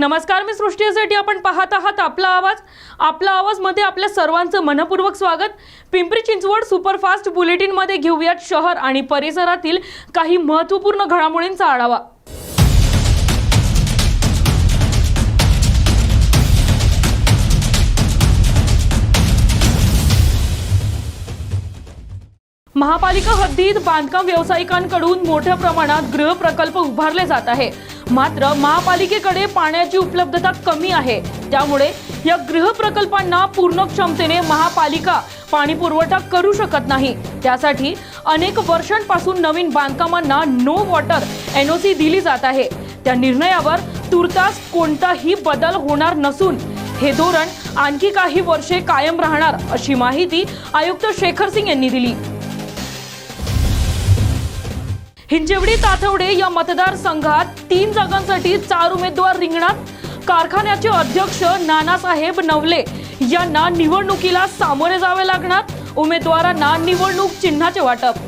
नमस्कार मी सृष्टीसाठी आपण पाहत आहात आपला आवाज. आपला आवाजमध्ये आपल्या सर्वांचं मनपूर्वक स्वागत. पिंपरी चिंचवड सुपरफास्ट बुलेटिनमध्ये घेऊयात शहर आणि परिसरातील काही महत्त्वपूर्ण घडामोडींचा आढावा. महापालिका हद्दीत बांधकाम व्यावसायिकांकडून मोठ्या प्रमाणात गृह प्रकल्प उभारले जात आहे. मात्र महापालिकेकडे पाण्याची उपलब्धता कमी आहे. त्यामुळे या गृह प्रकल्पांना पूर्ण क्षमतेने महापालिका पाणी पुरवठा करू शकत नाही. त्यासाठी अनेक वर्षांपासून नवीन बांधकामांना नो वॉटर एनओसी दिली जात आहे. त्या निर्णयावर तुर्तास कोणताही बदल होणार नसून हे धोरण आणखी काही वर्षे कायम राहणार अशी माहिती आयुक्त शेखर सिंग यांनी दिली. हिंजवडी ताथवडे या मतदारसंघात तीन जागांसाठी चार उमेदवार रिंगणात. कारखान्याचे अध्यक्ष नानासाहेब नवले यांना निवडणुकीला सामोरे जावे लागणार. उमेदवारांना निवडणूक चिन्हाचे वाटप.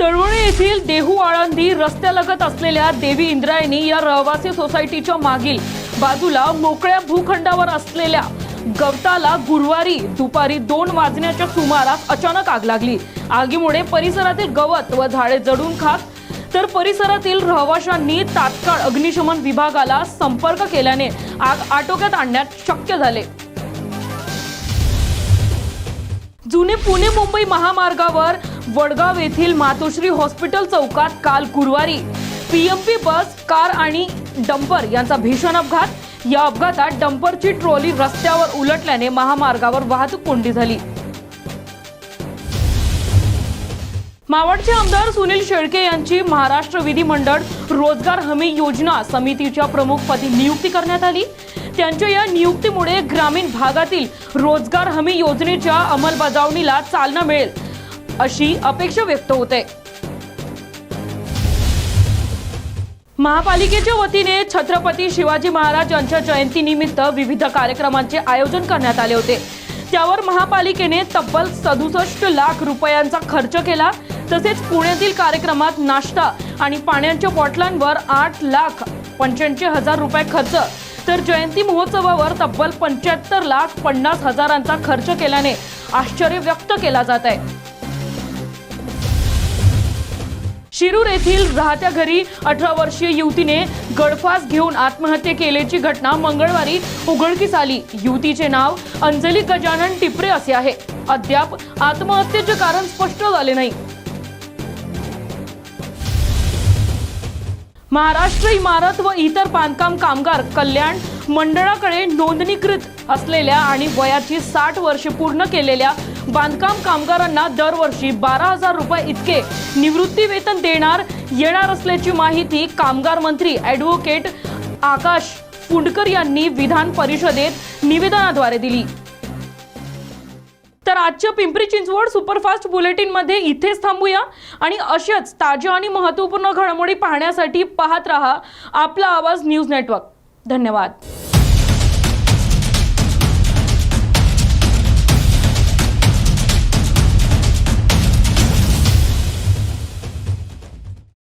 तळवणे येथील देहू आळंदी रस्त्यालगत असलेल्या देवी इंद्रायणी या रहिवासी सोसायटीच्या मागील बाजूला मोकळ्या भूखंडावर असलेल्या गवताला गुरुवारी दुपारी दोन वाजण्याच्या सुमारास अचानक आग लागली. आगीमुळे परिसरातील गवत व झाडे जडून खात तर परिसरातील रहवाशांनी तात्काळ अग्निशमन विभागाला संपर्क केल्याने आग आटोक्यात आणण्यात शक्य झाले. जुने पुणे मुंबई महामार्गावर वडगाव येथील मातोश्री हॉस्पिटल चौकात काल गुरुवारी पीएमपी बस कार आणि डंपर यांचा भीषण अपघात या अपघातात डंपरची ट्रॉली रस्त्यावर उलटल्याने महामार्गावर वाहतूक कोंडी झाली. मावळचे आमदार सुनील शेळके यांची महाराष्ट्र विधिमंडळ रोजगार हमी योजना समितीच्या प्रमुखपदी नियुक्ती करण्यात आली. त्यांच्या या नियुक्तीमुळे ग्रामीण भागातील रोजगार हमी योजनेच्या अंमलबजावणीला चालना मिळेल अशी अपेक्षा व्यक्त होते. महापालिकेच्या वतीने छत्रपती शिवाजी महाराज यांच्या जयंतीनिमित्त विविध कार्यक्रमांचे आयोजन करण्यात आले होते. त्यावर महापालिकेने तब्बल सदुसष्ट लाख रुपयांचा खर्च केला. तसेच पुण्यातील कार्यक्रमात नाश्ता आणि पाण्याच्या बॉटलांवर आठ लाख पंच्याऐंशी हजार रुपये खर्च. तर जयंती महोत्सवावर तब्बल पंच्याहत्तर लाख पन्नास हजारांचा खर्च केल्याने आश्चर्य व्यक्त केला जात आहे. शिरूर येथील राहत्या घरी अठरा वर्षीय युवतीने गळफास घेऊन आत्महत्या केल्याची घटना मंगळवारी उघडकीस आली. युवतीचे नाव अंजली गजानन टिपरे असे आहे. अद्याप आत्महत्येचे कारण स्पष्ट झाले नाही. महाराष्ट्र इमारत व इतर बांधकाम कामगार कल्याण मंडळाकडे नोंदणीकृत असलेल्या आणि वयाची साठ वर्षे पूर्ण केलेल्या बांधकाम कामगारांना दरवर्षी बारा हजार रुपये इतके निवृत्ती वेतन देणार येणार असल्याची माहिती कामगार मंत्री ॲडव्होकेट आकाश पुंडकर यांनी विधान परिषदेत निवेदनाद्वारे दिली. तर आजच्या पिंपरी चिंचवड सुपरफास्ट बुलेटिनमध्ये इथेच थांबूया आणि अशाच ताज्या आणि महत्त्वपूर्ण घडामोडी पाहण्यासाठी पाहत रहा आपला आवाज न्यूज नेटवर्क. धन्यवाद.